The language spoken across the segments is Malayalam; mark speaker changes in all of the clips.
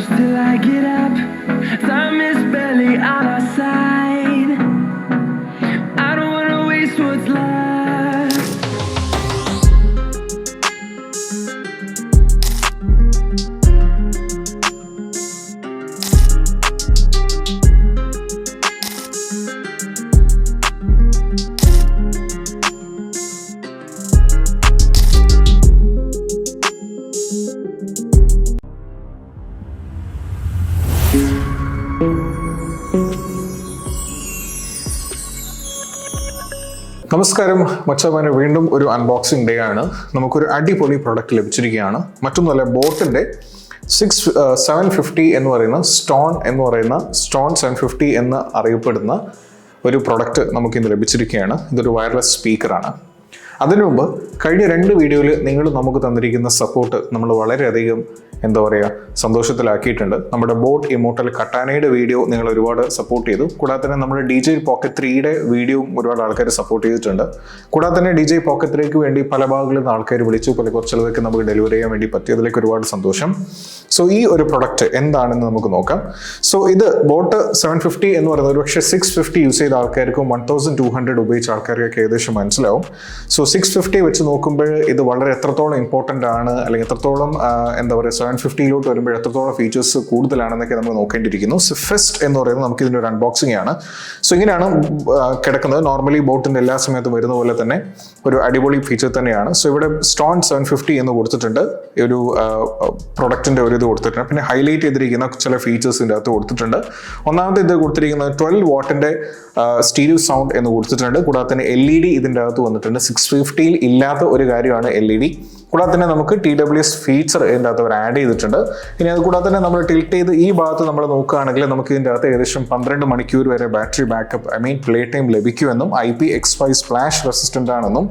Speaker 1: close till I get
Speaker 2: നമസ്കാരം. മച്ചാമാന് വീണ്ടും ഒരു അൺബോക്സിംഗ് ഡേ ആണ്. നമുക്കൊരു അടിപൊളി പ്രൊഡക്റ്റ് ലഭിച്ചിരിക്കുകയാണ്. മറ്റൊന്നുമല്ല ബോട്ടിന്റെ സിക്സ് സെവൻ ഫിഫ്റ്റി എന്ന് പറയുന്ന സ്റ്റോൺ എന്ന് പറയുന്ന സ്റ്റോൺ സെവൻ ഫിഫ്റ്റി എന്ന് അറിയപ്പെടുന്ന ഒരു പ്രൊഡക്റ്റ് നമുക്കിന്ന് ലഭിച്ചിരിക്കുകയാണ്. ഇതൊരു വയർലെസ് സ്പീക്കറാണ് അതിനു മുമ്പ് കഴിഞ്ഞ രണ്ട് വീഡിയോയിൽ നിങ്ങൾ നമുക്ക് തന്നിരിക്കുന്ന സപ്പോർട്ട് നമ്മൾ വളരെയധികം എന്താ പറയുക സന്തോഷത്തിലാക്കിയിട്ടുണ്ട്. നമ്മുടെ ബോട്ട് ഇമോട്ടൽ കട്ടാനയുടെ വീഡിയോ നിങ്ങൾ ഒരുപാട് സപ്പോർട്ട് ചെയ്തു. കൂടാതെ തന്നെ നമ്മുടെ ഡി ജെ പോക്കറ്റ് ത്രീയുടെ വീഡിയോയും ഒരുപാട് ആൾക്കാർ സപ്പോർട്ട് ചെയ്തിട്ടുണ്ട്. കൂടാതെ തന്നെ ഡി ജെ പോക്കറ്റ് ത്രീക്ക് വേണ്ടി പല ഭാഗങ്ങളിൽ നിന്ന് ആൾക്കാർ വിളിച്ചു. പല കുറച്ചിലതൊക്കെ നമുക്ക് ഡെലിവറി ചെയ്യാൻ വേണ്ടി പറ്റി അതിലേക്ക് ഒരുപാട് സന്തോഷം. സോ ഈ ഒരു പ്രൊഡക്റ്റ് എന്താണെന്ന് നമുക്ക് നോക്കാം. സോ ഇത് ബോട്ട് സെവൻ ഫിഫ്റ്റി എന്ന് പറയുന്നത് ഒരു പക്ഷേ സിക്സ് ഫിഫ്റ്റി യൂസ് ചെയ്ത ആൾക്കാർക്കും വൺ തൗസൻഡ് ടു ഹൺഡ്രഡ് ഉപയോഗിച്ച ആൾക്കാർക്കൊക്കെ ഏകദേശം മനസ്സിലാവും. സോ സിക്സ് ഫിഫ്റ്റി വെച്ച് നോക്കുമ്പോൾ ഇത് വളരെ എത്രത്തോളം ഇമ്പോർട്ടന്റ് ആണ് അല്ലെങ്കിൽ എത്രത്തോളം എന്താ പറയുക സെവൻ ഫിഫ്റ്റിയിലോട്ട് വരുമ്പോൾ എത്രത്തോളം ഫീച്ചേഴ്സ് കൂടുതലാണെന്നൊക്കെ നമ്മൾ നോക്കേണ്ടിയിരിക്കുന്നു. സിഫെസ്റ്റ് എന്ന് പറയുന്നത് നമുക്ക് ഇതിന്റെ ഒരു അൺബോക്സിംഗ് ആണ്. സോ ഇങ്ങനെയാണ് കിടക്കുന്നത്. നോർമലി ബോട്ടിന്റെ എല്ലാ സമയത്തും വരുന്ന പോലെ തന്നെ ഒരു അടിപൊളി ഫീച്ചർ തന്നെയാണ്. സോ ഇവിടെ സ്റ്റോൺ സെവൻ ഫിഫ്റ്റി എന്ന് കൊടുത്തിട്ടുണ്ട്. ഒരു പ്രൊഡക്റ്റിന്റെ ഒരു ഇത് കൊടുത്തിട്ടുണ്ട്. പിന്നെ ഹൈലൈറ്റ് ചെയ്തിരിക്കുന്ന ചില ഫീച്ചേഴ്സ് ഇതിന്റെ അകത്ത് കൊടുത്തിട്ടുണ്ട്. ഒന്നാമത്തെ ഇത് കൊടുത്തിരിക്കുന്നത് ട്വൽവ് വാട്ടിന്റെ സ്റ്റീരിയോ സൗണ്ട് എന്ന് കൊടുത്തിട്ടുണ്ട്. കൂടാതെ തന്നെ എൽ ഇ ഡി ഇതിന്റെ അകത്ത് വന്നിട്ടുണ്ട്. സിക്സ് ഫിഫ്റ്റിയിൽ ഇല്ലാത്ത ഒരു കാര്യമാണ് എൽ ഇ ഡി കൂടാതെ തന്നെ നമുക്ക് ടി ഡബ്ല്യു എസ് ഫീച്ചർ ഇതിന്റെ അകത്ത് അവർ ആഡ് ചെയ്തിട്ടുണ്ട്. ഇനി അത് കൂടാതെ തന്നെ നമ്മൾ ടിൽറ്റ് ചെയ്ത് ഈ ഭാഗത്ത് നമ്മൾ നോക്കുകയാണെങ്കിൽ നമുക്ക് ഇതിന്റെ അകത്ത് ഏകദേശം പന്ത്രണ്ട് മണിക്കൂർ വരെ battery backup I mean play time ലഭിക്കുമെന്നും I P X five splash resistant ആണെന്നും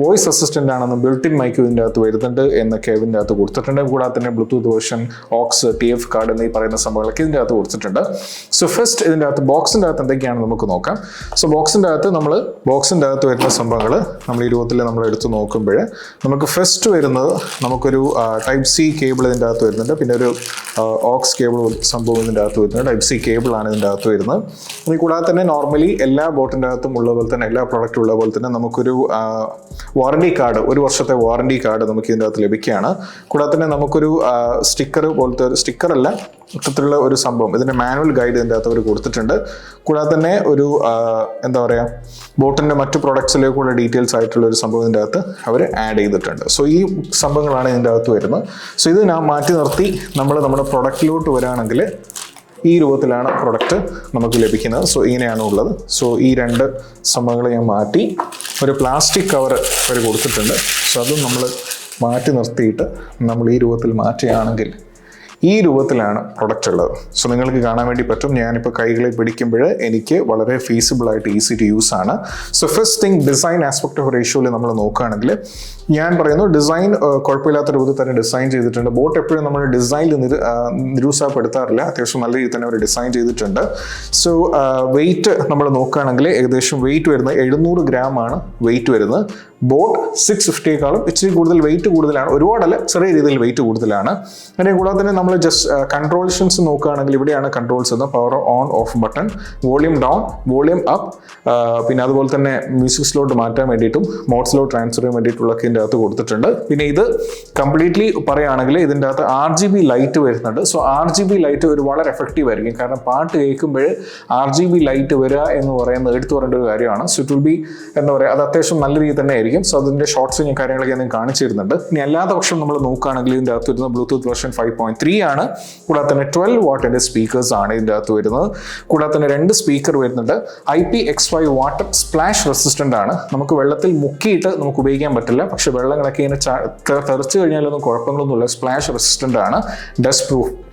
Speaker 2: വോയിസ് അസിസ്റ്റന്റ് ആണെന്നും ബിൽട്ടിൻ മൈക്കും ഇതിന്റെ അകത്ത് വരുന്നുണ്ട് എന്നൊക്കെ ഇതിന്റെ അകത്ത് കൊടുത്തിട്ടുണ്ട്. കൂടാതെ തന്നെ Bluetooth version aux T F card എന്നീ പറയുന്ന സംഭവങ്ങളൊക്കെ ഇതിന്റെ അകത്ത് കൊടുത്തിട്ടുണ്ട്. സോ ഫസ്റ്റ് ഇതിന്റെ അകത്ത് ബോക്സിന്റെ അകത്ത് എന്തൊക്കെയാണ് നമുക്ക് നോക്കാം. സോ ബോക്സിന്റെ അകത്ത് നമ്മൾ ബോക്സിന്റെ അകത്ത് വരുന്ന സംഭവങ്ങൾ നമ്മൾ ഈ രൂപത്തിൽ നമ്മൾ എടുത്ത് നോക്കുമ്പോൾ നമുക്ക് ഫസ്റ്റ് വരുന്നത് നമുക്കൊരു ടൈപ്പ് സി കേബിൾ ഇതിന്റെ അകത്ത് വരുന്നുണ്ട്. പിന്നെ ഒരു ഓക്സ് കേബിൾ സംഭവം ഇതിന്റെ അകത്ത് വരുന്നുണ്ട്. ടൈപ്പ് സി കേബിളാണ് ഇതിന്റെ അകത്ത് വരുന്നത്. ഇനി കൂടാതെ തന്നെ നോർമലി എല്ലാ ബോട്ടിന്റെ അകത്തും ഉള്ള പോലെ തന്നെ എല്ലാ പ്രോഡക്റ്റും ഉള്ള പോലെ തന്നെ നമുക്കൊരു വാറണ്ടി കാർഡ് ഒരു വർഷത്തെ വാറണ്ടി കാർഡ് നമുക്ക് ഇതിന്റെ അകത്ത് ലഭിക്കുകയാണ്. കൂടാതെ തന്നെ നമുക്കൊരു സ്റ്റിക്കർ പോലത്തെ ഒരു സ്റ്റിക്കറല്ല മൊത്തത്തിലുള്ള ഒരു സംഭവം. ഇതിന്റെ മാനുവൽ ഗൈഡ് ഇതിന്റെ അകത്ത് അവർ കൊടുത്തിട്ടുണ്ട്. കൂടാതെ തന്നെ ഒരു എന്താ പറയുക ബോട്ടിന്റെ മറ്റു പ്രൊഡക്ട്സിലേക്കുള്ള ഡീറ്റെയിൽസ് ആയിട്ടുള്ള ഒരു സംഭവം ഇതിന്റെ അകത്ത് അവർ ആഡ് ചെയ്തിട്ടുണ്ട്. സോ ഈ സംഭവങ്ങളാണ് ഇതിന്റെ അകത്ത് വരുന്നത്. സോ ഇത് ഞാൻ മാറ്റി നിർത്തി. നമ്മൾ നമ്മുടെ പ്രൊഡക്റ്റിലോട്ട് വരികയാണെങ്കിൽ ഈ രൂപത്തിലാണ് പ്രൊഡക്റ്റ് നമുക്ക് ലഭിക്കുന്നത്. സോ ഇങ്ങനെയാണ് ഉള്ളത്. സോ ഈ രണ്ട് സംഭവങ്ങൾ ഞാൻ മാറ്റി ഒരു പ്ലാസ്റ്റിക് കവർ അവർ കൊടുത്തിട്ടുണ്ട്. സോ അതും നമ്മൾ മാറ്റി നിർത്തിയിട്ട് നമ്മൾ ഈ രൂപത്തിൽ മാറ്റുകയാണെങ്കിൽ ഈ രൂപത്തിലാണ് പ്രൊഡക്റ്റ് ഉള്ളത്. സോ നിങ്ങൾക്ക് കാണാൻ വേണ്ടി പറ്റും. ഞാനിപ്പോൾ കൈകളിൽ പിടിക്കുമ്പോൾ എനിക്ക് വളരെ ഫീസിബിൾ ആയിട്ട് ഈസി ടു യൂസ് ആണ്. So first thing design aspect of റേഷ്യോയിൽ നമ്മൾ നോക്കുകയാണെങ്കിൽ ഞാൻ പറയുന്നു ഡിസൈൻ കുഴപ്പമില്ലാത്ത രൂപത്തിൽ തന്നെ ഡിസൈൻ ചെയ്തിട്ടുണ്ട്. ബോട്ട് എപ്പോഴും നമ്മൾ ഡിസൈനിൽ നിര നിരുത്സാഹപ്പെടുത്താറില്ല. അത്യാവശ്യം നല്ല രീതിയിൽ തന്നെ അവർ ഡിസൈൻ ചെയ്തിട്ടുണ്ട്. സോ വെയിറ്റ് നമ്മൾ നോക്കുകയാണെങ്കിൽ ഏകദേശം വെയിറ്റ് വരുന്നത് എഴുന്നൂറ് ഗ്രാം ആണ് വെയിറ്റ് വരുന്നത്. ബോട്ട് സിക്സ് ഫിഫ്റ്റിയേക്കാളും ഇച്ചിരി കൂടുതൽ വെയിറ്റ് കൂടുതലാണ്. ഒരുപാടല്ല ചെറിയ രീതിയിൽ വെയിറ്റ് കൂടുതലാണ്. അതിനെ കൂടാതെ തന്നെ നമ്മൾ ജസ്റ്റ് കൺട്രോൾഷൻസ് നോക്കുകയാണെങ്കിൽ ഇവിടെയാണ് കൺട്രോൾസ് എന്ന് power on off button volume down volume up പിന്നെ അതുപോലെ തന്നെ മ്യൂസിക് സ്ലോട്ട് മാറ്റാൻ വേണ്ടിയിട്ടും മോഡ് സ്ലോട്ട് ട്രാൻസ്ഫർ ചെയ്യാൻ വേണ്ടിയിട്ടുള്ളൊക്കെ ഇതിന്റെ അകത്ത് കൊടുത്തിട്ടുണ്ട്. പിന്നെ ഇത് കംപ്ലീറ്റ്ലി പറയുകയാണെങ്കിൽ ഇതിന്റെ അകത്ത് ആർ ജി ബി ലൈറ്റ് വരുന്നുണ്ട്. So R G B light ഒരു വളരെ എഫക്റ്റീവ് ആയിരിക്കും. കാരണം പാട്ട് കേൾക്കുമ്പോൾ ആർ ജി ബി ലൈറ്റ് വരിക എന്ന് പറയുന്നത് എടുത്തു പറയേണ്ട ഒരു കാര്യമാണ്. സോ ഇറ്റ് വിൽ ബി എന്താ പറയുക അത് അത്യാവശ്യം നല്ല രീതിയിൽ തന്നെ ആയിരിക്കും. സോ അതിന്റെ ഷോർട്ട്സ് ഞാൻ കാര്യങ്ങളൊക്കെ ഞാൻ കാണിച്ചു തരുന്നുണ്ട്. ഇനി അല്ലാത്ത പക്ഷം നമ്മൾ നോക്കുകയാണെങ്കിൽ ഇതിന്റെ അകത്ത് വരുന്നത് Bluetooth version five point three ആണ്. കൂടാതെ തന്നെ ട്വൽവ് വാട്ടിന്റെ സ്പീക്കേഴ്സ് ആണ് ഇതിന്റെ അകത്ത് വരുന്നത്. കൂടാതെ തന്നെ രണ്ട് സ്പീക്കർ വരുന്നുണ്ട്. I P X five water splash resistant ആണ്. നമുക്ക് വെള്ളത്തിൽ മുക്കിയിട്ട് നമുക്ക് ഉപയോഗിക്കാൻ പറ്റില്ല. പക്ഷെ വെള്ളങ്ങളൊക്കെ വെള്ളം തെറിച്ചു തെറിച്ച് കഴിഞ്ഞാലൊന്നും കുഴപ്പങ്ങളൊന്നുമില്ല. സ്പ്ലാഷ് റെസിസ്റ്റന്റ് ആണ്. ഡസ്റ്റ് പ്രൂഫ്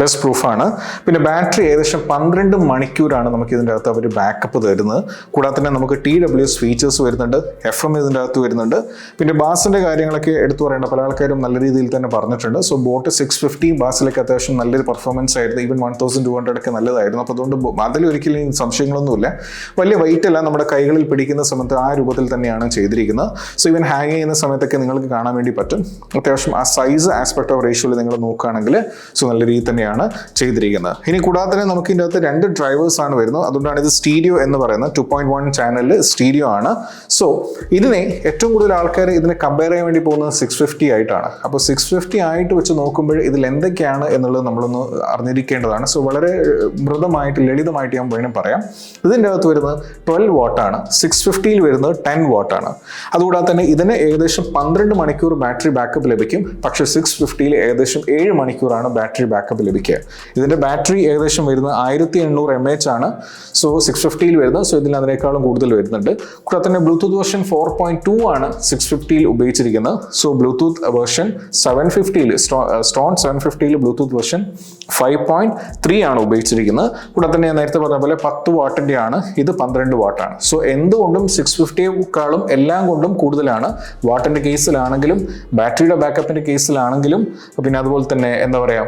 Speaker 2: ഡസ്റ്റ് പ്രൂഫാണ് പിന്നെ ബാറ്ററി ഏകദേശം പന്ത്രണ്ട് മണിക്കൂറാണ് നമുക്ക് ഇതിന്റെ അകത്ത് അവർ ബാക്കപ്പ് തരുന്നത്. കൂടാതെ തന്നെ നമുക്ക് ടി ഡബ്ല്യു എസ് ഫീച്ചേഴ്സ് വരുന്നുണ്ട്. എഫ് എം ഇതിന്റെ അകത്ത് വരുന്നുണ്ട്. പിന്നെ ബാസിന്റെ കാര്യങ്ങളൊക്കെ എടുത്തു പറയേണ്ട പല ആൾക്കാരും നല്ല രീതിയിൽ തന്നെ പറഞ്ഞിട്ടുണ്ട്. സോ ബോട്ട് സിക്സ് ഫിഫ്റ്റി ബാസിലൊക്കെ അത്യാവശ്യം നല്ലൊരു പെർഫോമൻസ് ആയിരുന്നു. Even one thousand two hundred ഒക്കെ നല്ലതായിരുന്നു. അപ്പോൾ അതുകൊണ്ട് അതിലൊരിക്കലും സംശയങ്ങളൊന്നുമില്ല. വലിയ വെയിറ്റ് അല്ല നമ്മുടെ കൈകളിൽ പിടിക്കുന്ന സമയത്ത് ആ രൂപത്തിൽ തന്നെയാണ് ചെയ്തിരിക്കുന്നത്. സോ ഇവൻ ഹാങ് ചെയ്യുന്ന സമയത്തൊക്കെ നിങ്ങൾക്ക് കാണാൻ വേണ്ടി പറ്റും. അത്യാവശ്യം ആ സൈസ് ആസ്പെക്ട് ഓഫ് റേഷ്യോയിൽ നിങ്ങൾ നോക്കുകയാണെങ്കിൽ സോ നല്ല രീതിയിൽ തന്നെയാണ് ചെയ്തിരിക്കുന്നത്. ഇനി കൂടാതെ തന്നെ നമുക്ക് ഇതിന്റെ അകത്ത് രണ്ട് ഡ്രൈവേഴ്സ് ആണ് വരുന്നത്. അതുകൊണ്ടാണ് ഇത് സ്റ്റീരിയോ എന്ന് പറയുന്നത്. ടു പോയിന്റ് വൺ ചാനലിൽ സ്റ്റീരിയോ ആണ്. സോ ഇതിനെ ഏറ്റവും കൂടുതൽ ആൾക്കാർ ഇതിനെ കമ്പയർ ചെയ്യാൻ വേണ്ടി പോകുന്നത് സിക്സ് ഫിഫ്റ്റി ആയിട്ടാണ്. അപ്പോൾ സിക്സ് ഫിഫ്റ്റി ആയിട്ട് വെച്ച് നോക്കുമ്പോൾ ഇതിൽ എന്തൊക്കെയാണ് എന്നുള്ളത് നമ്മളൊന്ന് അറിഞ്ഞിരിക്കേണ്ടതാണ്. സോ വളരെ മൃദമായിട്ട് ലളിതമായിട്ട് ഞാൻ വേണം പറയാം. ഇതിന്റെ അകത്ത് വരുന്നത് ട്വൽവ് വാട്ടാണ് സിക്സ് ഫിഫ്റ്റിയിൽ വരുന്നത് ടെൻ വാട്ടാണ് അതുകൂടാതെ തന്നെ ഇതിന് ഏകദേശം പന്ത്രണ്ട് മണിക്കൂർ ബാറ്ററി ബാക്കപ്പ് ലഭിക്കും. പക്ഷേ സിക്സ് ഫിഫ്റ്റിയിൽ ഏകദേശം ഏഴ് മണിക്കൂറാണ് ബാറ്ററി ബാക്കപ്പ് ലഭിക്കുക. ഇതിന്റെ ബാറ്ററി ഏകദേശം വരുന്നത് ആയിരത്തി എണ്ണൂറ് എം എച്ച് ആണ്. സോ സിക്സ് ഫിഫ്റ്റിയിൽ വരുന്നത്. സോ ഇതിൽ അതിനേക്കാളും കൂടുതൽ വരുന്നുണ്ട്. കൂടാതെ തന്നെ Bluetooth version four point two ആണ് സിക്സ് ഫിഫ്റ്റിയിൽ ഉപയോഗിച്ചിരിക്കുന്നത്. സോ ബ്ലൂടൂത്ത് വേർഷൻ സെവൻ ഫിഫ്റ്റിയിൽ Stone seven ഫിഫ്റ്റിയിൽ Bluetooth version five point three ആണ് ഉപയോഗിച്ചിരിക്കുന്നത്. കൂടാതെ തന്നെ നേരത്തെ പറഞ്ഞ പോലെ പത്ത് വാട്ടിന്റെ ആണ്. ഇത് പന്ത്രണ്ട് വാട്ടാണ്. സോ എന്തുകൊണ്ടും സിക്സ് ഫിഫ്റ്റിയേക്കാളും എല്ലാം കൊണ്ടും കൂടുതലാണ്. വാട്ടിന്റെ കേസിലാണെങ്കിലും ബാറ്ററിയുടെ ബാക്കപ്പിന്റെ കേസിലാണെങ്കിലും പിന്നെ അതുപോലെ തന്നെ എന്താ പറയുക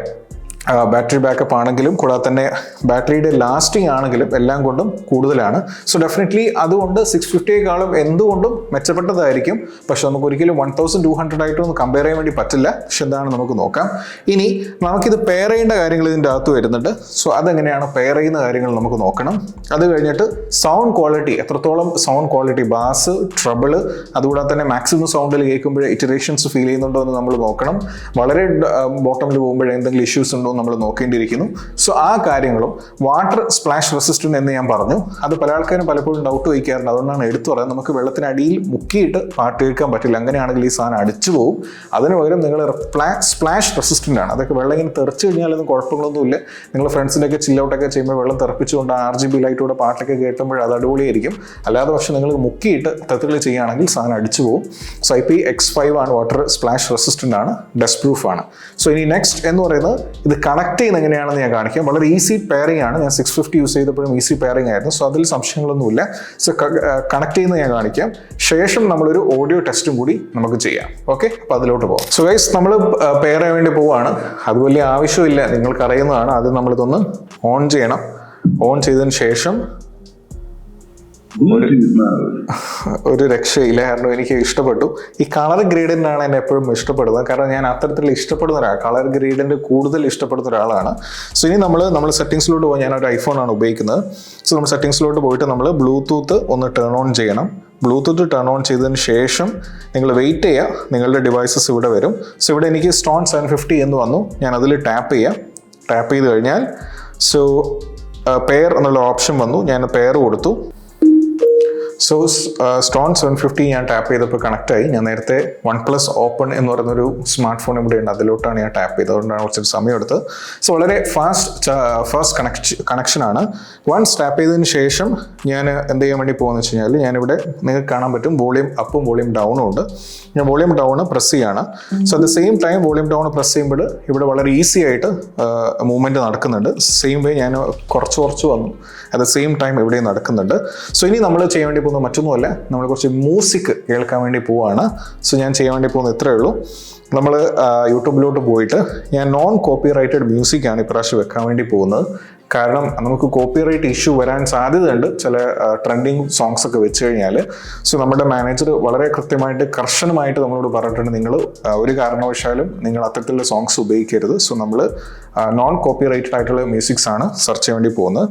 Speaker 2: ബാറ്ററി ബാക്കപ്പ് ആണെങ്കിലും കൂടാതെ തന്നെ ബാറ്ററിയുടെ ലാസ്റ്റിംഗ് ആണെങ്കിലും എല്ലാം കൊണ്ടും കൂടുതലാണ്. സോ ഡെഫിനറ്റ്ലി അതുകൊണ്ട് സിക്സ് ഫിഫ്റ്റിയേക്കാളും എന്തുകൊണ്ടും മെച്ചപ്പെട്ടതായിരിക്കും. പക്ഷെ നമുക്ക് ഒരിക്കലും വൺ തൗസൻഡ് ടു ഹൺഡ്രഡ് ആയിട്ടൊന്നും കമ്പയർ ചെയ്യാൻ വേണ്ടി പറ്റില്ല. പക്ഷെ എന്താണ് നമുക്ക് നോക്കാം. ഇനി നമുക്കിത് പെയർ ചെയ്യേണ്ട കാര്യങ്ങൾ ഇതിന്റെ അകത്ത് വരുന്നുണ്ട്. സോ അതെങ്ങനെയാണ് പെയർ ചെയ്യുന്ന കാര്യങ്ങൾ നമുക്ക് നോക്കണം. അത് കഴിഞ്ഞിട്ട് സൗണ്ട് ക്വാളിറ്റി എത്രത്തോളം സൗണ്ട് ക്വാളിറ്റി ബാസ് ട്രബിൾ അതുകൂടാതെ തന്നെ മാക്സിമം സൗണ്ടിൽ കേൾക്കുമ്പോഴേ ഇറ്ററേഷൻസ് ഫീൽ ചെയ്യുന്നുണ്ടോ എന്ന് നമ്മൾ നോക്കണം. വളരെ ബോട്ടമിൽ പോകുമ്പോഴേ എന്തെങ്കിലും ഇഷ്യൂസ് ഉണ്ടോ നമ്മൾ നോക്കേണ്ടിയിരിക്കുന്നു. സോ ആ കാര്യങ്ങളും വാട്ടർ സ്പ്ലാഷ് റെസിസ്റ്റന്റ് എന്ന് ഞാൻ പറഞ്ഞു. അത് പല ആൾക്കാരും പലപ്പോഴും ഡൗട്ട് വയ്ക്കാറുണ്ട് അതുകൊണ്ടാണ് എടുത്തു പറയുന്നത് നമുക്ക് വെള്ളത്തിനടിയിൽ മുക്കിയിട്ട് പാട്ട് കേൾക്കാൻ പറ്റില്ല. അങ്ങനെയാണെങ്കിൽ ഈ സാധനം അടിച്ചു പോകും അതിന് പകരം നിങ്ങൾ സ്പ്ലാഷ് റെസിസ്റ്റന്റ് ആണ്. അതൊക്കെ വെള്ളം ഇങ്ങനെ തെറിച്ച് കഴിഞ്ഞാലൊന്നും കുഴപ്പങ്ങളൊന്നുമില്ല നിങ്ങൾ ഫ്രണ്ട്സിന്റെയൊക്കെ ചില്ലൗട്ടൊക്കെ ചെയ്യുമ്പോൾ വെള്ളം തെറിപ്പിച്ചുകൊണ്ട് ആർ ജി ബി ലൈറ്റോടെ പാട്ടൊക്കെ കേട്ടുമ്പോൾ അത് അടിപൊളിയായിരിക്കും. അല്ലാതെ പക്ഷേ നിങ്ങൾ മുക്കിയിട്ട് തെത്തുകൾ ചെയ്യുകയാണെങ്കിൽ സാധനം അടിച്ചു പോകും so I P X five ആണ് വാട്ടർ സ്പ്ലാഷ് റെസിസ്റ്റന്റ് ആണ്. ഡസ്റ്റ് പ്രൂഫ് ആണ്. സോ ഇനി നെക്സ്റ്റ് എന്ന് പറയുന്നത് ഇത് കണക്ട് ചെയ്യുന്ന എങ്ങനെയാണെന്ന് ഞാൻ കാണിക്കാം. വളരെ ഈസി പെയറിംഗ് ആണ്. ഞാൻ സിക്സ് ഫിഫ്റ്റി യൂസ് ചെയ്തപ്പോഴും ഈസി പെയറിംഗ് ആയിരുന്നു. സോ അതിൽ സംശയങ്ങളൊന്നുമില്ല. സോ കണക്ട് ചെയ്യുന്നത് ഞാൻ കാണിക്കാം. ശേഷം നമ്മളൊരു ഓഡിയോ ടെസ്റ്റും കൂടി നമുക്ക് ചെയ്യാം. ഓക്കെ അപ്പോൾ അതിലോട്ട് പോകാം സോ ഗൈസ് നമ്മൾ പെയർ ചെയ്യാൻ വേണ്ടി പോവാണ്. അത് വലിയ ആവശ്യമില്ല. നിങ്ങൾക്ക് അറിയുന്നതാണ് അത് നമ്മളിതൊന്ന് ഓൺ ചെയ്യണം. ഓൺ ചെയ്തതിന് ശേഷം. ഒരു രക്ഷയില്ല. കാരണം എനിക്ക് ഇഷ്ടപ്പെട്ടു. ഈ കളർ ഗ്രേഡിനാണ് എന്നെ എപ്പോഴും ഇഷ്ടപ്പെടുന്നത്. കാരണം ഞാൻ അത്തരത്തിൽ ഇഷ്ടപ്പെടുന്ന ഒരാൾ കളർ ഗ്രേഡിന്റെ കൂടുതൽ ഇഷ്ടപ്പെടുന്ന ഒരാളാണ്. സോ ഇനി നമ്മൾ നമ്മൾ സെറ്റിങ്സിലോട്ട് പോകാൻ ഞാൻ ഒരു ഐഫോണാണ് ഉപയോഗിക്കുന്നത്. സോ നമ്മൾ സെറ്റിങ്സിലോട്ട് പോയിട്ട് നമ്മൾ ബ്ലൂടൂത്ത് ഒന്ന് ടേൺ ഓൺ ചെയ്യണം. ബ്ലൂടൂത്ത് ടേൺ ഓൺ ചെയ്തതിന് ശേഷം നിങ്ങൾ വെയിറ്റ് ചെയ്യുക നിങ്ങളുടെ ഡിവൈസസ് ഇവിടെ വരും. സോ ഇവിടെ എനിക്ക് സ്റ്റോൺ സെവൻ ഫിഫ്റ്റി എന്ന് വന്നു. ഞാൻ അതിൽ ടാപ്പ് ചെയ്യാം. ടാപ്പ് ചെയ്ത് കഴിഞ്ഞാൽ സോ പെയർ എന്നുള്ള ഓപ്ഷൻ വന്നു. ഞാൻ പെയർ കൊടുത്തു. സോ സ്റ്റോൺ സെവൻ ഫിഫ്റ്റി ഞാൻ ടാപ്പ് ചെയ്തപ്പോൾ കണക്ട് ആയി. ഞാൻ നേരത്തെ വൺ പ്ലസ് ഓപ്പൺ എന്ന് പറയുന്നൊരു സ്മാർട്ട് ഫോൺ ഇവിടെ ഉണ്ട്. അതിലോട്ടാണ് ഞാൻ ടാപ്പ് ചെയ്തത്. അതുകൊണ്ടാണ് കുറച്ച് സമയം എടുത്തത്. സോ വളരെ ഫാസ്റ്റ് ഫാസ്റ്റ് കണക്ട് കണക്ഷനാണ് വൺസ് ടാപ്പ് ചെയ്തതിന് ശേഷം ഞാൻ എന്ത് ചെയ്യാൻ വേണ്ടി പോകുന്നത് വെച്ച് കഴിഞ്ഞാൽ ഞാനിവിടെ നിങ്ങൾക്ക് കാണാൻ പറ്റും വോളിയം അപ്പും വോളിയം ഡൗണും ഉണ്ട്. ഞാൻ വോളിയം ഡൗൺ പ്രസ് ചെയ്യാണ്. So at the same time volume down press ചെയ്യുമ്പോൾ ഇവിടെ വളരെ ഈസി ആയിട്ട് മൂവ്മെന്റ് നടക്കുന്നുണ്ട്. സെയിം വേ ഞാൻ കുറച്ച് കുറച്ച് വന്നു. അറ്റ് ദ സെയിം ടൈം ഇവിടെയും നടക്കുന്നുണ്ട്. സോ ഇനി നമ്മൾ ചെയ്യാൻ വേണ്ടി പോകുന്നത് മറ്റൊന്നുമല്ല നമ്മൾ കുറച്ച് മ്യൂസിക് കേൾക്കാൻ വേണ്ടി പോവാണ്. സോ ഞാൻ ചെയ്യാൻ വേണ്ടി പോകുന്നത് ഇത്രയേ ഉള്ളൂ. നമ്മൾ യൂട്യൂബിലോട്ട് പോയിട്ട് ഞാൻ നോൺ കോപ്പി റൈറ്റഡ് മ്യൂസിക്കാണ് ഇപ്രാവശ്യം വെക്കാൻ വേണ്ടി പോകുന്നത്. കാരണം നമുക്ക് കോപ്പി റൈറ്റ് ഇഷ്യൂ വരാൻ സാധ്യതയുണ്ട്. ചില ട്രെൻഡിങ് സോങ്സ് ഒക്കെ വെച്ച് കഴിഞ്ഞാൽ സോ നമ്മുടെ മാനേജർ വളരെ കൃത്യമായിട്ട് കർശനമായിട്ട് നമ്മളോട് പറഞ്ഞിട്ടുണ്ട്. നിങ്ങൾ ഒരു കാരണവശാലും നിങ്ങൾ അത്തരത്തിലുള്ള സോങ്സ് ഉപയോഗിക്കരുത്. സോ നമ്മൾ നോൺ കോപ്പി റൈറ്റഡ് ആയിട്ടുള്ള മ്യൂസിക്സ് ആണ് സെർച്ച് ചെയ്യാൻ വേണ്ടി പോകുന്നത്.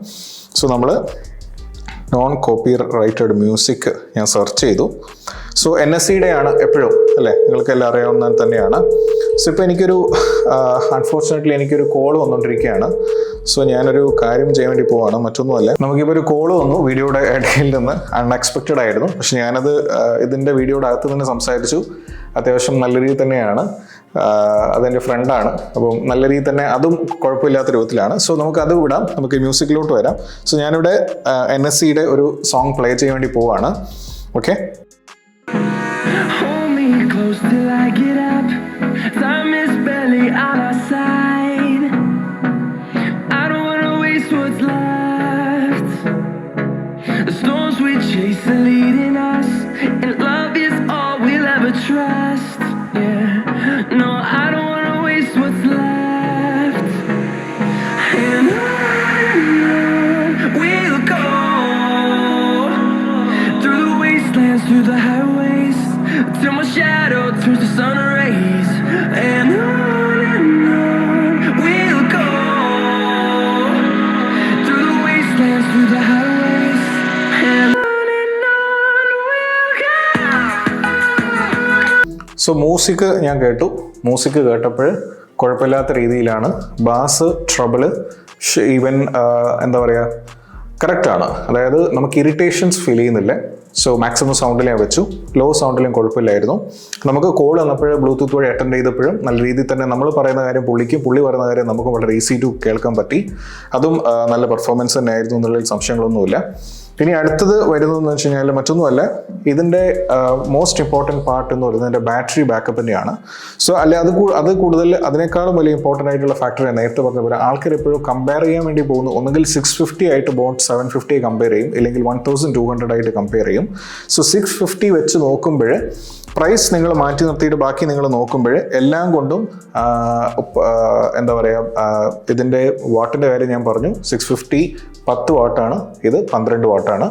Speaker 2: സോ നമ്മൾ നോൺ കോപ്പി റൈറ്റഡ് മ്യൂസിക് ഞാൻ സെർച്ച് ചെയ്തു. സോ എൻ എസ് സിയുടെ ആണ് എപ്പോഴും അല്ലേ? നിങ്ങൾക്ക് എല്ലാം അറിയാവുന്ന തന്നെയാണ്. സോ ഇപ്പോൾ എനിക്കൊരു അൺഫോർച്ചുനേറ്റ്ലി എനിക്കൊരു കോൾ വന്നുകൊണ്ടിരിക്കുകയാണ് സോ ഞാനൊരു കാര്യം ചെയ്യാൻ വേണ്ടി പോവാണ് മറ്റൊന്നുമല്ല. നമുക്കിപ്പോൾ ഒരു കോൾ വന്നു വീഡിയോയുടെ ഇടയിൽ നിന്ന്. അൺഎക്സ്പെക്റ്റഡ് ആയിരുന്നു. പക്ഷെ ഞാനത് ഇതിന്റെ വീഡിയോയുടെ അകത്ത് തന്നെ സംസാരിച്ചു. അത്യാവശ്യം നല്ല രീതിയിൽ തന്നെയാണ്. അതെന്റെ ഫ്രണ്ടാണ് അപ്പം നല്ല രീതിയിൽ തന്നെ അതും കുഴപ്പമില്ലാത്ത രൂപത്തിലാണ്. സോ നമുക്ക് അത് വിടാം. നമുക്ക് മ്യൂസിക്കിലോട്ട് വരാം. സോ ഞാനിവിടെ എൻ എസ് സിയുടെ ഒരു സോങ് പ്ലേ ചെയ്യാൻ വേണ്ടി പോവാണ്. Okay
Speaker 1: chase the close
Speaker 2: so music ഞാൻ കേട്ടു. മ്യൂസിക് കേട്ടപ്പോൾ കുഴപ്പമില്ലാത്ത രീതിയിലാണ്. ബാസ് ട്രബിൾ ഈവൻ എന്താ പറയുക കറക്റ്റാണ് അതായത് നമുക്ക് ഇറിറ്റേഷൻസ് ഫീൽ ചെയ്യുന്നില്ല. സോ മാക്സിമം സൗണ്ടിൽ ഞാൻ വെച്ചു. ലോ സൗണ്ടിലും കുഴപ്പമില്ലായിരുന്നു. നമുക്ക് കോൾ വന്നപ്പോൾ ബ്ലൂടൂത്ത് വഴി അറ്റൻഡ് ചെയ്തപ്പോഴും നല്ല രീതിയിൽ തന്നെ നമ്മൾ പറയുന്ന കാര്യം പുള്ളിക്കും പുള്ളി പറയുന്ന കാര്യം നമുക്ക് വളരെ ഈസി ടു കേൾക്കാൻ പറ്റി. അതും നല്ല പെർഫോമൻസ് തന്നെ ആയിരുന്നു എന്നുള്ളതിൽ സംശയങ്ങളൊന്നുമില്ല. ഇനി അടുത്തത് വരുന്നതെന്ന് വെച്ച് കഴിഞ്ഞാൽ മറ്റൊന്നുമല്ല. ഇതിന്റെ മോസ്റ്റ് ഇമ്പോർട്ടന്റ് പാർട്ട് എന്ന് പറയുന്നത് ഇതിന്റെ ബാറ്ററി ബാക്കപ്പിന്റെയാണ് സോ അല്ലെ അത് അത് കൂടുതൽ അതിനേക്കാളും വലിയ ഇമ്പോർട്ടന്റ് ആയിട്ടുള്ള ഫാക്ടർ നേരത്തെ പറഞ്ഞ പോലെ ആൾക്കാർ എപ്പോഴും കമ്പയർ ചെയ്യാൻ വേണ്ടി പോകുന്നു. ഒന്നുകിൽ സിക്സ് ഫിഫ്റ്റി ആയിട്ട് ബോട്ട് സെവൻ ഫിഫ്റ്റി കമ്പയർ ചെയ്യും ഇല്ലെങ്കിൽ വൺ തൗസൻഡ് ടു ഹൺഡ്രഡ് ആയിട്ട് കമ്പയർ ചെയ്യും. സോ സിക്സ് ഫിഫ്റ്റി വെച്ച് നോക്കുമ്പോൾ പ്രൈസ് നിങ്ങൾ മാറ്റി നിർത്തിയിട്ട് ബാക്കി നിങ്ങൾ നോക്കുമ്പോൾ എല്ലാം കൊണ്ടും എന്താ പറയുക ഇതിന്റെ വാട്ടിന്റെ കാര്യം ഞാൻ പറഞ്ഞു. സിക്സ് ഫിഫ്റ്റി പത്ത് വാട്ടാണ്. ഇത് പന്ത്രണ്ട് വാട്ടാണ്.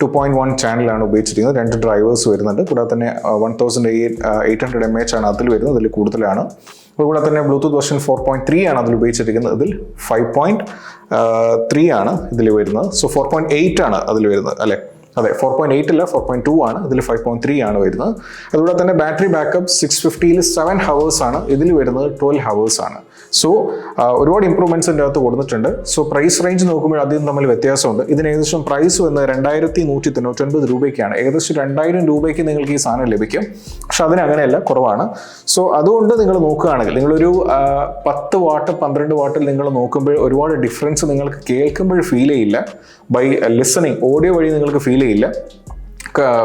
Speaker 2: ടു പോയിന്റ് വൺ ചാനലാണ് ഉപയോഗിച്ചിരിക്കുന്നത്. രണ്ട് ഡ്രൈവേഴ്സ് വരുന്നുണ്ട്. കൂടാതെ തന്നെ one thousand eight hundred M H ആണ് അതിൽ വരുന്നത്. അതിൽ കൂടുതലാണ്. അതുകൂടെ തന്നെ Bluetooth version four point three ആണ് അതിൽ ഉപയോഗിച്ചിരിക്കുന്നത്. ഇതിൽ ഫൈവ് പോയിന്റ് ത്രീ ആണ് ഇതിൽ വരുന്നത്. സോ ഫോർ പോയിന്റ് എയ്റ്റ് ആണ് അതിൽ വരുന്നത് അല്ലേ? അതെ ഫോർ പോയിന്റ് എയ്റ്റ് അല്ല ഫോർ പോയിന്റ് ടു ആണ്. ഇതിൽ ഫൈവ് പോയിന്റ് ത്രീ ആണ് വരുന്നത്. അതുകൂടെ തന്നെ ബാറ്ററി ബാക്കപ്പ് സിക്സ് ഫിഫ്റ്റിയിൽ സെവൻ ഹവേഴ്സ് ആണ്. ഇതിൽ വരുന്നത് ട്വൽവ് ഹവേഴ്സ് ആണ്. സോ ഒരുപാട് ഇമ്പ്രൂവ്മെന്റ്സ് എന്റെ അകത്ത് കൊടുത്തിട്ടുണ്ട്. സോ പ്രൈസ് റേഞ്ച് നോക്കുമ്പോൾ അധികം തമ്മിൽ വ്യത്യാസമുണ്ട്. ഇതിന് ഏകദേശം പ്രൈസ് വന്ന് രണ്ടായിരത്തി നൂറ്റി തൊണ്ണൂറ്റൊൻപത് രൂപയ്ക്കാണ്. ഏകദേശം രണ്ടായിരം രൂപയ്ക്ക് നിങ്ങൾക്ക് ഈ സാധനം ലഭിക്കും. പക്ഷെ അതിന് അങ്ങനെയല്ല കുറവാണ്. സോ അതുകൊണ്ട് നിങ്ങൾ നോക്കുകയാണെങ്കിൽ നിങ്ങളൊരു പത്ത് വാട്ട് പന്ത്രണ്ട് വാട്ടിൽ നിങ്ങൾ നോക്കുമ്പോൾ ഒരുപാട് ഡിഫറൻസ് നിങ്ങൾക്ക് കേൾക്കുമ്പോൾ ഫീൽ ചെയ്യില്ല. ബൈ ലിസണിങ് ഓഡിയോ വഴി നിങ്ങൾക്ക് ഫീൽ ചെയ്യില്ല.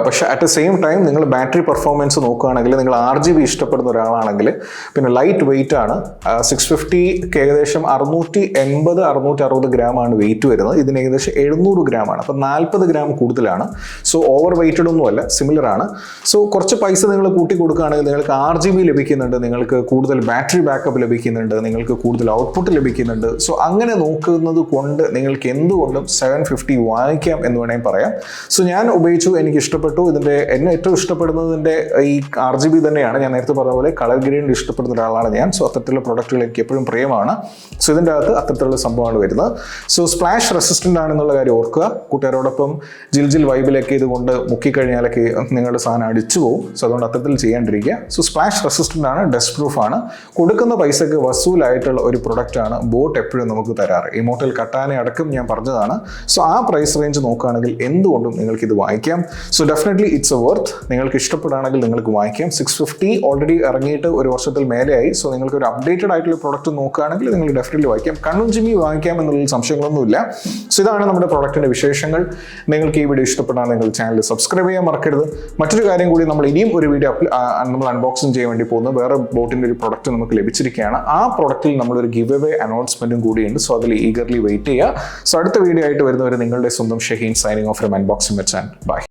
Speaker 2: പക്ഷെ അറ്റ് ദ സെയിം ടൈം നിങ്ങൾ ബാറ്ററി പെർഫോമൻസ് നോക്കുകയാണെങ്കിൽ നിങ്ങൾ ആർ ജി ബി ഇഷ്ടപ്പെടുന്ന ഒരാളാണെങ്കിൽ പിന്നെ ലൈറ്റ് വെയിറ്റ് ആണ്. സിക്സ് ഫിഫ്റ്റിക്ക് ഏകദേശം അറുന്നൂറ്റി എൺപത് അറുന്നൂറ്റി അറുപത് ഗ്രാം ആണ് വെയിറ്റ് വരുന്നത്. ഇതിന് ഏകദേശം എഴുന്നൂറ് ഗ്രാം ആണ്. അപ്പം നാൽപ്പത് ഗ്രാം കൂടുതലാണ്. സോ ഓവർ വെയിറ്റഡ് ഒന്നുമല്ല സിമിലർ ആണ്. സോ കുറച്ച് പൈസ നിങ്ങൾ കൂട്ടി കൊടുക്കുകയാണെങ്കിൽ നിങ്ങൾക്ക് ആർ ജി ബി ലഭിക്കുന്നുണ്ട് നിങ്ങൾക്ക് കൂടുതൽ ബാറ്ററി ബാക്കപ്പ് ലഭിക്കുന്നുണ്ട് നിങ്ങൾക്ക് കൂടുതൽ ഔട്ട്പുട്ട് ലഭിക്കുന്നുണ്ട്. സോ അങ്ങനെ നോക്കുന്നത് കൊണ്ട് നിങ്ങൾക്ക് എന്തുകൊണ്ടും സെവൻ ഫിഫ്റ്റി വാങ്ങിക്കാം എന്ന് വേണമെങ്കിൽ പറയാം. സോ ഞാൻ ഉപയോഗിച്ചു എനിക്ക് ഇഷ്ടപ്പെട്ടു ഇതിന്റെ എന്നെ ഏറ്റവും ഇഷ്ടപ്പെടുന്നതിന്റെ ഈ ആർ ജി ബി തന്നെയാണ്. ഞാൻ നേരത്തെ പറഞ്ഞ പോലെ കളർ ഗ്രീൻ ഇഷ്ടപ്പെടുന്ന ഒരാളാണ് ഞാൻ. സോ അത്തരത്തിലുള്ള പ്രൊഡക്റ്റുകൾ എനിക്ക് എപ്പോഴും പ്രിയമാണ്. സോ ഇതിന്റെ അകത്ത് അത്തരത്തിലുള്ള സംഭവമാണ് വരുന്നത്. സോ സ്പ്ലാഷ് റെസിസ്റ്റന്റ് ആണെന്നുള്ള കാര്യം ഓർക്കുക. കൂട്ടുകാരോടൊപ്പം ജിൽ ജിൽ വൈബിലൊക്കെ ഇതുകൊണ്ട് മുക്കിക്കഴിഞ്ഞാലൊക്കെ നിങ്ങളുടെ സാധനം അടിച്ചു പോകും സോ അതുകൊണ്ട് അത്തരത്തിൽ ചെയ്യാണ്ടിരിക്കുക. സോ സ്പ്ലാഷ് റെസിസ്റ്റന്റ് ആണ് ഡസ്റ്റ് പ്രൂഫ് ആണ്. കൊടുക്കുന്ന പൈസക്ക് വസൂലായിട്ടുള്ള ഒരു പ്രൊഡക്റ്റാണ് ബോട്ട് എപ്പോഴും നമുക്ക് തരാറ്. ഈ മോട്ടൽ കട്ടാനെ അടക്കം ഞാൻ പറഞ്ഞതാണ്. സോ ആ പ്രൈസ് റേഞ്ച് നോക്കുകയാണെങ്കിൽ എന്തുകൊണ്ടും നിങ്ങൾക്ക് ഇത് വാങ്ങിക്കാം. So definitely it's a worth നിങ്ങൾക്ക് ഇഷ്ടപ്പെടുകയാണെങ്കിൽ നിങ്ങൾക്ക് വാങ്ങിക്കാം. സിക്സ് ഫിഫ്റ്റി ഓൾറെഡി ഇറങ്ങിയിട്ട് ഒരു വർഷത്തിൽ മേലെയായി. സോ നിങ്ങൾക്ക് ഒരു അപ്ഡേറ്റഡ് ആയിട്ടുള്ള പ്രോഡക്റ്റ് നോക്കുകയാണെങ്കിൽ നിങ്ങൾ ഡെഫിനറ്റ്ലി വാങ്ങിക്കാം. കണ്ണും ജിമ്മി വാങ്ങിക്കാം എന്നുള്ള സംശയങ്ങളൊന്നുമില്ല. സോ ഇതാണ് നമ്മുടെ പ്രോഡക്റ്റിന്റെ വിശേഷങ്ങൾ. നിങ്ങൾക്ക് ഈ വീഡിയോ ഇഷ്ടപ്പെട്ടാൽ നിങ്ങൾ ചാനൽ സബ്സ്ക്രൈബ് ചെയ്യാൻ മറക്കരുത്. മറ്റൊരു കാര്യം കൂടി നമ്മൾ ഇനിയും ഒരു വീഡിയോ നമ്മൾ അൺബോക്സിംഗ് ചെയ്യാൻ വേണ്ടി പോകുന്നത് വേറെ ബോട്ടിന്റെ ഒരു പ്രോഡക്റ്റ് നമുക്ക് ലഭിച്ചിരിക്കുകയാണ്. ആ പ്രൊഡക്റ്റിൽ നമ്മളൊരു ഗിവ് അവേ അനൗൺസ്മെന്റും കൂടിയുണ്ട്. സോ അതിൽ ഈഗർലി വെയിറ്റ് ചെയ്യുക. സോ അടുത്ത വീഡിയോ ആയിട്ട് വരുന്നവരെ നിങ്ങളുടെ സ്വന്തം Shaheen signing off from unboxing വെച്ചാൻ by